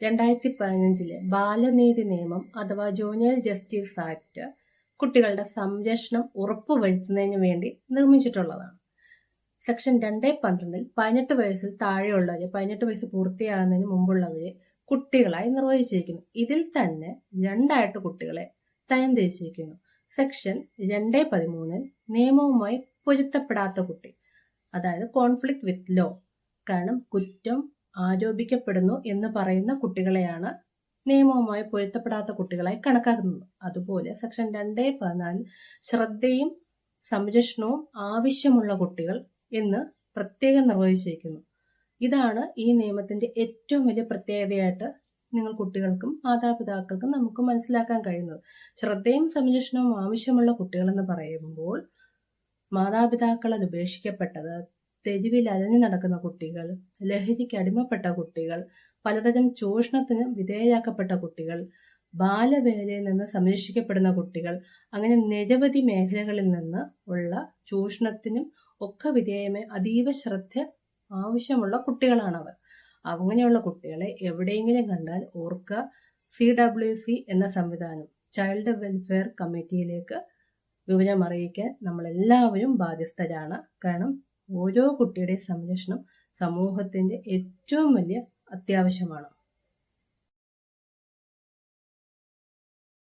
രണ്ടായിരത്തി പതിനഞ്ചിലെ ബാലനീതി നിയമം അഥവാ ജൂനിയർ ജസ്റ്റിസ് ആക്ട് കുട്ടികളുടെ സംരക്ഷണം ഉറപ്പുവരുത്തുന്നതിന് വേണ്ടി നിർമ്മിച്ചിട്ടുള്ളതാണ്. സെക്ഷൻ രണ്ടേ പന്ത്രണ്ടിൽ പതിനെട്ട് വയസ്സിൽ താഴെയുള്ളവരെ പതിനെട്ട് വയസ്സ് പൂർത്തിയാകുന്നതിന് മുമ്പുള്ളവരെ കുട്ടികളായി നിർവഹിച്ചിരിക്കുന്നു. ഇതിൽ തന്നെ രണ്ടായിട്ട് കുട്ടികളെ തരംതിരിച്ചിരിക്കുന്നു സെക്ഷൻ രണ്ടേ പതിമൂന്നിൽ നിയമവുമായി പൊരുത്തപ്പെടാത്ത കുട്ടി അതായത് കോൺഫ്ലിക്ട് വിത്ത് ലോ കാരണം കുറ്റം ആരോപിക്കപ്പെടുന്നു എന്ന് പറയുന്ന കുട്ടികളെയാണ് നിയമവുമായി പൊരുത്തപ്പെടാത്ത കുട്ടികളായി കണക്കാക്കുന്നത്. അതുപോലെ സെക്ഷൻ രണ്ടേ പതിനാലിൽ ശ്രദ്ധയും സംരക്ഷണവും ആവശ്യമുള്ള കുട്ടികൾ എന്ന് പ്രത്യേകം നിർവഹിച്ചിരിക്കുന്നു ഇതാണ് ഈ നിയമത്തിന്റെ ഏറ്റവും വലിയ പ്രത്യേകതയായിട്ട് നിങ്ങൾ കുട്ടികൾക്കും മാതാപിതാക്കൾക്കും നമുക്ക് മനസ്സിലാക്കാൻ കഴിയുന്നത്. ശ്രദ്ധയും സംരക്ഷണവും ആവശ്യമുള്ള കുട്ടികളെന്ന് പറയുമ്പോൾ മാതാപിതാക്കൾ അത് ഉപേക്ഷിക്കപ്പെട്ടത് തെരുവിൽ അലഞ്ഞു നടക്കുന്ന കുട്ടികൾ ലഹരിക്ക് അടിമപ്പെട്ട കുട്ടികൾ പലതരം ചൂഷണത്തിന് വിധേയരാക്കപ്പെട്ട കുട്ടികൾ ബാലവേലയിൽ നിന്ന് സംരക്ഷിക്കപ്പെടുന്ന കുട്ടികൾ അങ്ങനെ നിരവധി മേഖലകളിൽ നിന്ന് ഉള്ള ചൂഷണത്തിനും ഒക്കെ വിധേയമേ അതീവ ശ്രദ്ധ ആവശ്യമുള്ള കുട്ടികളാണവർ. അങ്ങനെയുള്ള കുട്ടികളെ എവിടെയെങ്കിലും കണ്ടാൽ ഓർക്കുക സി ഡബ്ല്യു സി എന്ന സംവിധാനം ചൈൽഡ് വെൽഫെയർ കമ്മിറ്റിയിലേക്ക് വിവരം അറിയിക്കാൻ നമ്മളെല്ലാവരും ബാധ്യസ്ഥരാണ്. കാരണം ഓരോ കുട്ടിയുടെയും സംരക്ഷണം സമൂഹത്തിന്റെ ഏറ്റവും വലിയ അത്യാവശ്യമാണ്.